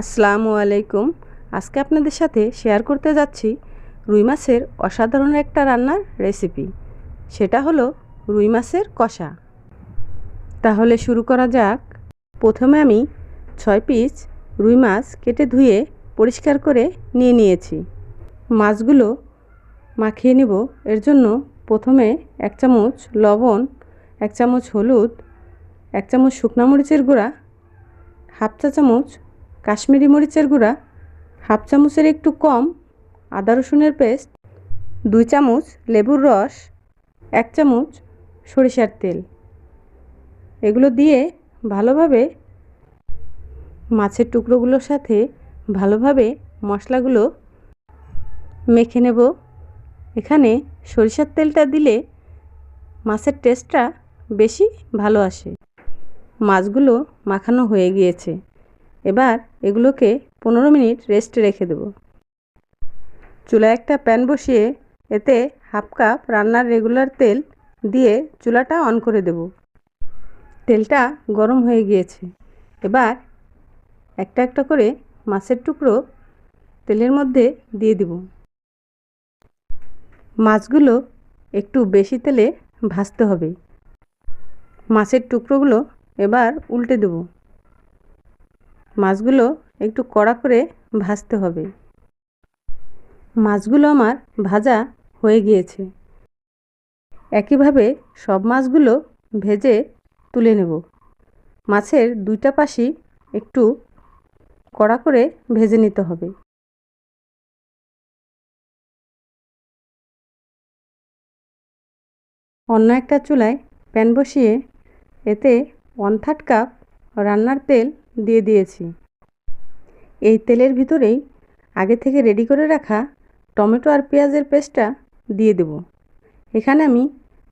আসসালামু আলাইকুম। আজকে আপনাদের সাথে শেয়ার করতে যাচ্ছি রুই মাছের অসাধারণ একটা রান্নার রেসিপি সেটা হলো রুই মাছের কষা। তাহলে শুরু করা যাক। প্রথমে আমি ছয় পিস রুই মাছ কেটে ধুয়ে পরিষ্কার করে নিয়ে নিয়েছি। মাছগুলো মাখিয়ে নেব। এর জন্য প্রথমে এক চামচ লবণ, এক চামচ হলুদ, এক চামচ শুকনা মরিচের গুঁড়া, হাফ চা চামচ কাশ্মীরি মরিচের গুঁড়া, হাফ চামচের একটু কম আদা রসুনের পেস্ট, দুই চামচ লেবুর রস, এক চামচ সরিষার তেল। এগুলো দিয়ে ভালোভাবে মাছের টুকরোগুলোর সাথে ভালোভাবে মশলাগুলো মেখে নেব। এখানে সরিষার তেলটা দিলে মাছের টেস্টটা বেশি ভালো আসে। মাছগুলো মাখানো হয়ে গিয়েছে। এবার এগুলোকে পনেরো মিনিট রেস্টে রেখে দেব। চুলায় একটা প্যান বসিয়ে এতে হাফ কাপ রান্নার রেগুলার তেল দিয়ে চুলাটা অন করে দেব। তেলটা গরম হয়ে গিয়েছে। এবার একটা একটা করে মাছের টুকরো তেলের মধ্যে দিয়ে দেব। মাছগুলো একটু বেশি তেলে ভাজতে হবে। মাছের টুকরোগুলো এবার উল্টে দেব। মাছগুলো একটু কড়া করে ভাজতে হবে। মাছগুলো আমার ভাজা হয়ে গিয়েছে। একইভাবে সব মাছগুলো ভেজে তুলে নেব। মাছের দুইটা পাশি একটু কড়া করে ভেজে নিতে হবে। অন্য একটা চুলায় প্যান বসিয়ে এতে ওয়ান থার্ড কাপ রান্নার তেল দিয়ে দিয়েছি। এই তেলের ভিতরেই আগে থেকে রেডি করে রাখা টমেটো আর পেঁয়াজের পেস্টটা দিয়ে দেব। এখানে আমি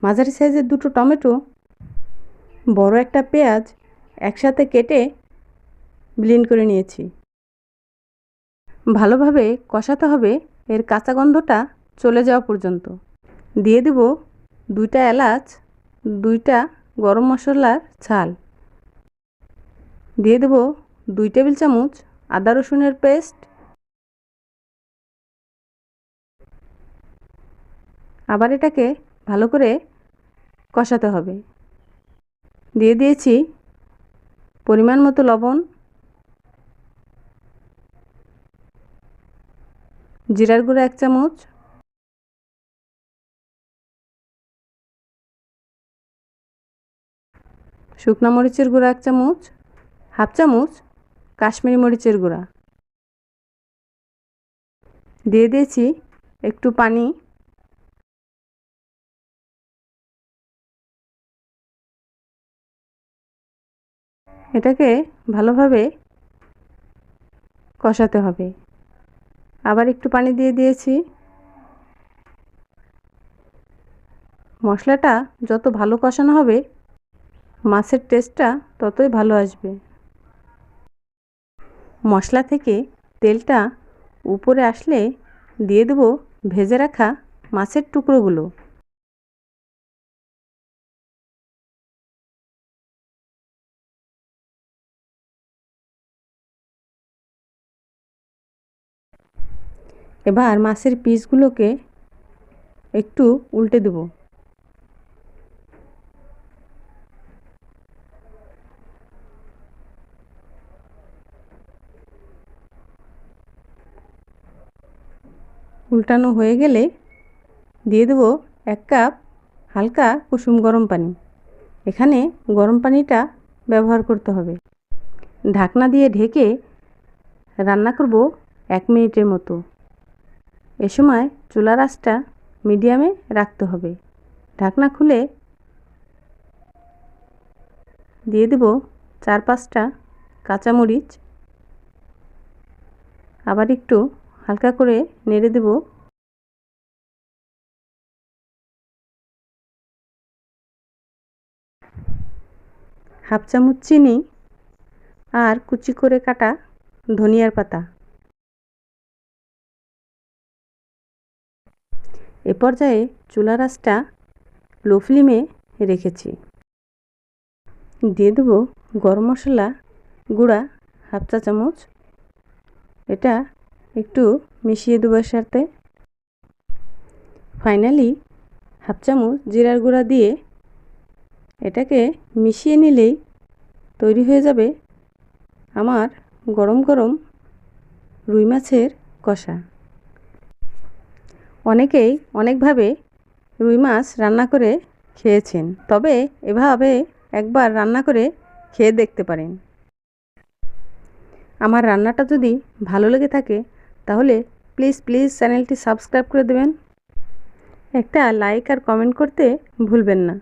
মাঝারি সাইজের দুটো টমেটো, বড় একটা পেঁয়াজ একসাথে কেটে ব্লিন্ড করে নিয়েছি। ভালোভাবে কষাতে হবে, এর কাঁচা গন্ধটা চলে যাওয়া পর্যন্ত। দিয়ে দেব দুইটা এলাচ, দুইটা গরম মশলার ছাল। দিয়ে দেব দুই টেবিল চামচ আদা রসুনের পেস্ট। আবার এটাকে ভালো করে কষাতে হবে। দিয়ে দিয়েছি পরিমাণ মতো লবণ, জিরার গুঁড়ো এক চামচ। শুকনো মরিচের গুঁড়া এক চামচ। হাফ চামচ কাশ্মীরি মরিচের গুঁড়া। দিয়ে দিয়েছি একটু পানি। এটাকে ভালোভাবে কষাতে হবে। আবার একটু পানি দিয়ে দিয়েছি। মশলাটা যত ভালো কষানো হবে, মাছের টেস্টটা ততই ভালো আসবে। মশলা থেকে তেলটা উপরে আসলে দিয়ে দেবো ভেজে রাখা মাছের টুকরোগুলো। এবার মাছের পিসগুলোকে একটু উল্টে দেবো। উল্টানো হয়ে গেলে দিয়ে দেবো এক কাপ হালকা কুসুম গরম পানি। এখানে গরম পানিটা ব্যবহার করতে হবে। ঢাকনা দিয়ে ঢেকে রান্না করব এক মিনিটের মতো। এ সময় চুলার আঁচটা মিডিয়ামে রাখতে হবে। ঢাকনা খুলে দিয়ে দেব চার পাঁচটা কাঁচামরিচ। আবার একটু হালকা করে নেড়ে দেব। হাফ চামচ চিনি আর কুচি করে কাটা ধনিয়ার পাতা। এ পর্যায়ে চুলা রাসটা লো ফ্লেমে রেখেছি। দিয়ে দেবো গরম মশলা গুঁড়া হাফ চা চামচ। এটা একটু মিশিয়ে দেবো এর সাথে। ফাইনালি হাফ চামচ জিরার গুঁড়া দিয়ে এটাকে মিশিয়ে নিলেই তৈরি হয়ে যাবে আমার গরম গরম রুই মাছের কষা। অনেকেই অনেকভাবে রুই মাছ রান্না করে খেয়েছেন, তবে এভাবে একবার রান্না করে খেয়ে দেখতে পারেন। আমার রান্নাটা যদি ভালো লেগে থাকে তাহলে প্লিজ প্লিজ চ্যানেলটি সাবস্ক্রাইব করে দেবেন। একটা লাইক আর কমেন্ট করতে ভুলবেন না।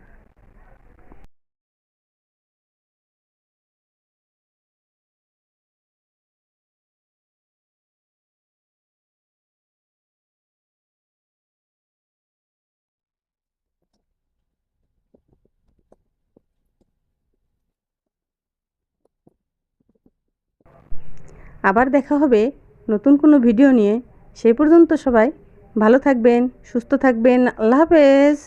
আবার দেখা হবে নতুন কোনো ভিডিও নিয়ে সেই পর্যন্ত সবাই ভালো থাকবেন সুস্থ থাকবেন। আল্লাহ হাফেজ।